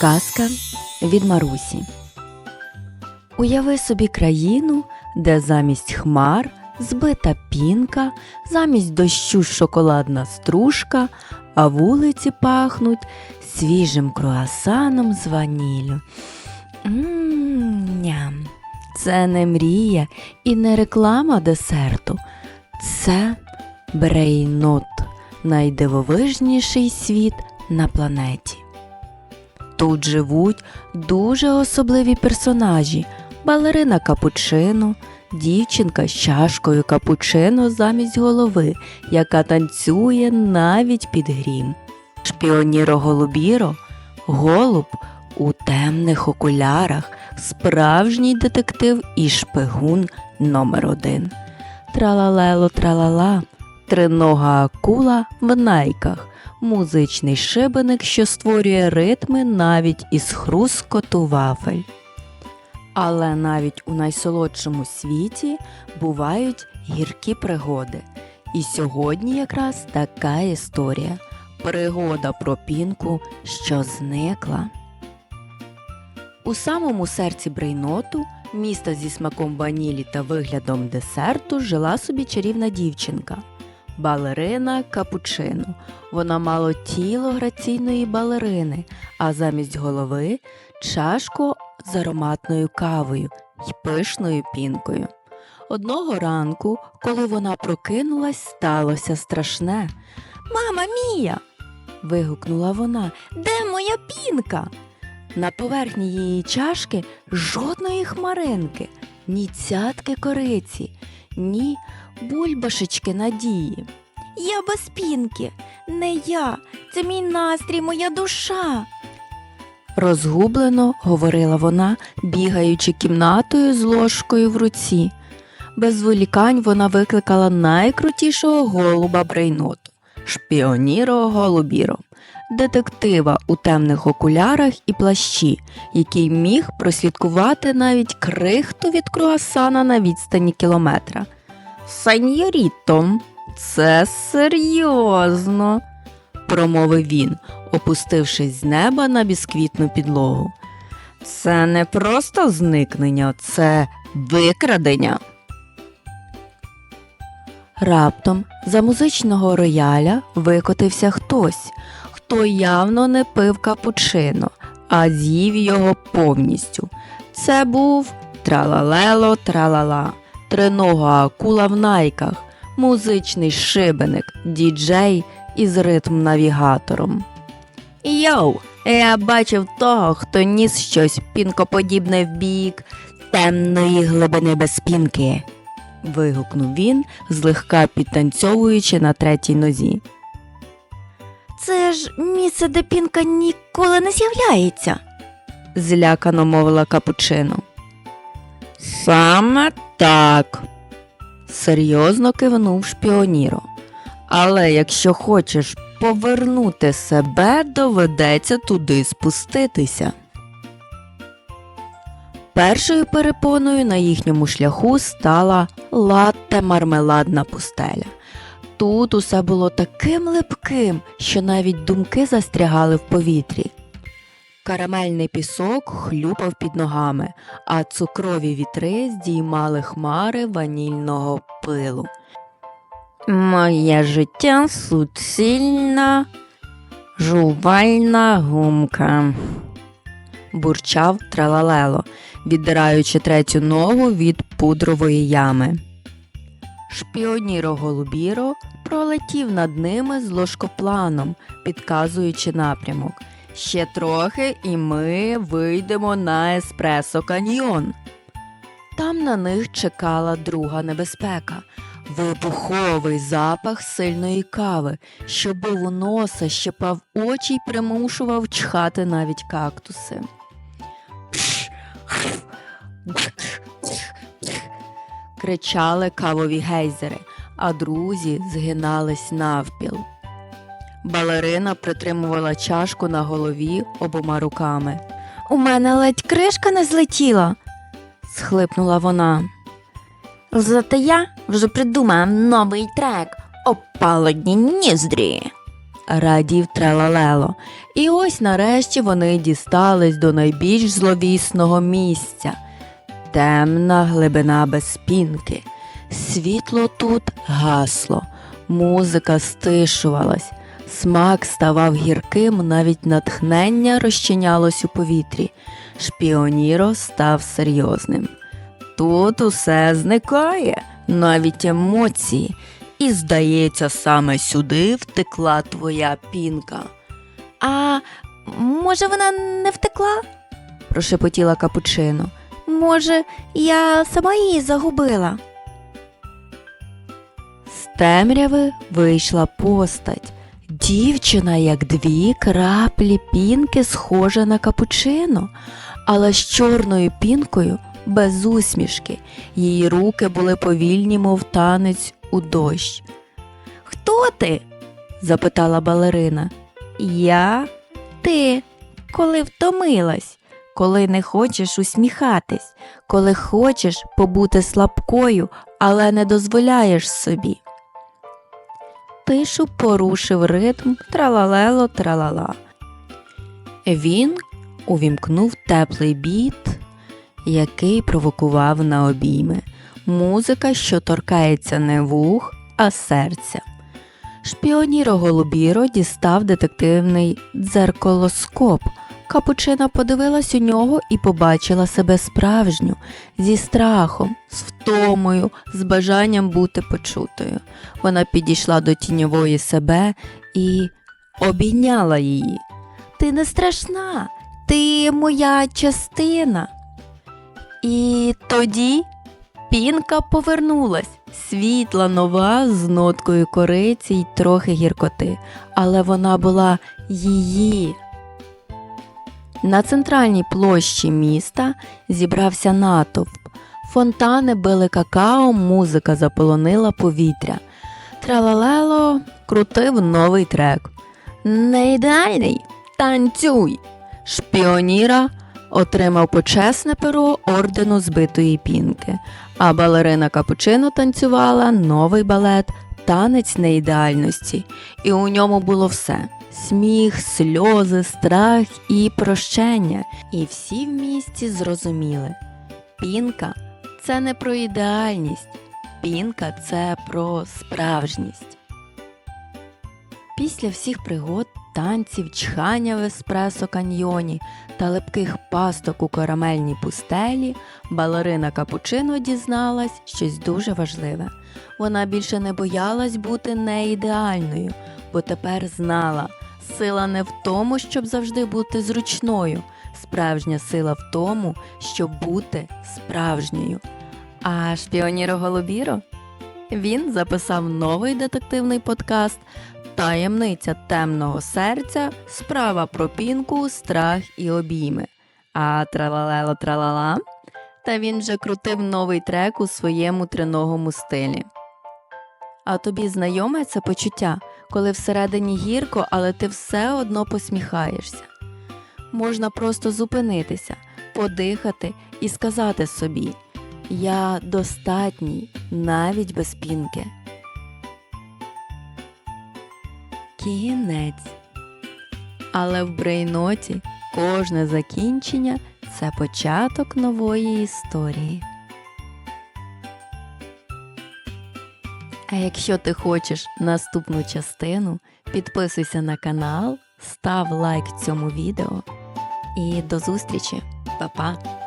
Казка від Марусі. Уяви собі країну, де замість хмар збита пінка, замість дощу шоколадна стружка, а вулиці пахнуть свіжим круасаном з ваніллю. М, Ням. Це не мрія і не реклама десерту. Це брейнот, найдивовижніший світ на планеті. Тут живуть дуже особливі персонажі: балерина капучино, дівчинка з чашкою капучино замість голови, яка танцює навіть під грім. Шпіоніро голубіро, голуб у темних окулярах, справжній детектив і шпигун номер один. Тралалело тралала, тринога акула в найках, музичний шибеник, що створює ритми навіть із хрускоту вафель. Але навіть у найсолодшому світі бувають гіркі пригоди. І сьогодні якраз така історія пригода про пінку, що зникла. У самому серці брейноту, міста зі смаком ванілі та виглядом десерту, жила собі чарівна дівчинка. Балерина капучино. Вона мало тіло граційної балерини, а замість голови чашку з ароматною кавою й пишною пінкою. Одного ранку, коли вона прокинулась, сталося страшне. Мама мія. вигукнула вона. Де моя пінка? На поверхні її чашки жодної хмаринки, ні цятки кориці, ні бульбашечки надії. Я без пінки, не я, це мій настрій, моя душа. Розгублено говорила вона, бігаючи кімнатою з ложкою в руці. Без зволікань вона викликала найкрутішого голуба брейноту шпіоніро голубіро, детектива у темних окулярах і плащі, який міг прослідкувати навіть крихту від круасана на відстані кілометра. Саньоріто, це серйозно, промовив він, опустившись з неба на бісквітну підлогу. Це не просто зникнення, це викрадення. Раптом за музичного рояля викотився хтось, хто явно не пив капучино, а з'їв його повністю. Це був тралалело тралала, тринога акула в найках, музичний шибеник, діджей із ритм-навігатором. Йоу, я бачив того, хто ніс щось пінкоподібне в бік темної глибини без пінки. вигукнув він, злегка підтанцьовуючи на третій нозі. Це ж місце, де пінка ніколи не з'являється, злякано мовила капучино. Саме так, серйозно кивнув шпіоніро. Але якщо хочеш повернути себе, доведеться туди спуститися. Першою перепоною на їхньому шляху стала латте мармеладна пустеля. Тут усе було таким липким, що навіть думки застрягали в повітрі. Карамельний пісок хлюпав під ногами, а цукрові вітри здіймали хмари ванільного пилу. Моє життя суцільна жувальна гумка, бурчав тралалело, віддираючи третю ногу від пудрової ями. Шпіоніро голубіро пролетів над ними з ложкопланом, підказуючи напрямок. Ще трохи, і ми вийдемо на еспресо каньйон. Там на них чекала друга небезпека вибуховий запах сильної кави, що бив у носа, щепав очі й примушував чхати навіть кактуси. Кричали кавові гейзери, а друзі згинались навпіл. Балерина притримувала чашку на голові обома руками. У мене ледь кришка не злетіла, схлипнула вона. Зате я вже придумав новий трек опалені ніздрі. радів тралалело. І ось нарешті вони дістались до найбільш зловісного місця. Темна глибина без пінки. Світло тут гасло, музика стишувалась, смак ставав гірким, навіть натхнення розчинялось у повітрі. Шпіоніро став серйозним. Тут усе зникає, навіть емоції, і, здається, саме сюди втекла твоя пінка. А може, вона не втекла? прошепотіла капучино. Може, я сама її загубила. З темряви вийшла постать. Дівчина, як дві краплі пінки, схожа на капучино, але з чорною пінкою без усмішки. Її руки були повільні, мов танець у дощ. Хто ти? запитала балерина. Я ти, коли втомилась, коли не хочеш усміхатись, коли хочеш побути слабкою, але не дозволяєш собі. Тишу порушив ритм тралалело тралала. Він увімкнув теплий біт, який провокував на обійми. Музика, що торкається не вух, а серця. Шпіоніро Голубіро дістав детективний дзеркалоскоп. Капучина подивилась у нього і побачила себе справжню, зі страхом, з втомою, з бажанням бути почутою. Вона підійшла до тіньової себе і обійняла її. Ти не страшна, ти моя частина. І тоді пінка повернулась, світла нова з ноткою кориці й трохи гіркоти, але вона була її. На центральній площі міста зібрався натовп. Фонтани били какао, музика заполонила повітря. Тралалело крутив новий трек. Не ідеальний, танцюй. Шпіоніра отримав почесне перо ордену збитої пінки, а балерина Капучино танцювала новий балет Танець неідеальності, і у ньому було все сміх, сльози, страх і прощення. І всі в місті зрозуміли. Пінка це не про ідеальність, пінка це про справжність. Після всіх пригод, танців, чхання в еспресо каньйоні та липких пасток у карамельній пустелі, балерина Капучино дізналась щось дуже важливе. Вона більше не боялась бути неідеальною, бо тепер знала, сила не в тому, щоб завжди бути зручною. Справжня сила в тому, щоб бути справжньою. А шпіоніро Голубіро? Він записав новий детективний подкаст Таємниця темного серця, справа про пінку, страх і обійми. А тралалело тралала. Та він вже крутив новий трек у своєму триногому стилі. А тобі знайоме це почуття, коли всередині гірко, але ти все одно посміхаєшся. Можна просто зупинитися, подихати і сказати собі Я достатній навіть без пінки. Кінець. Але в брейноті кожне закінчення це початок нової історії. А якщо ти хочеш наступну частину, підписуйся на канал, став лайк цьому відео і до зустрічі, Па-па!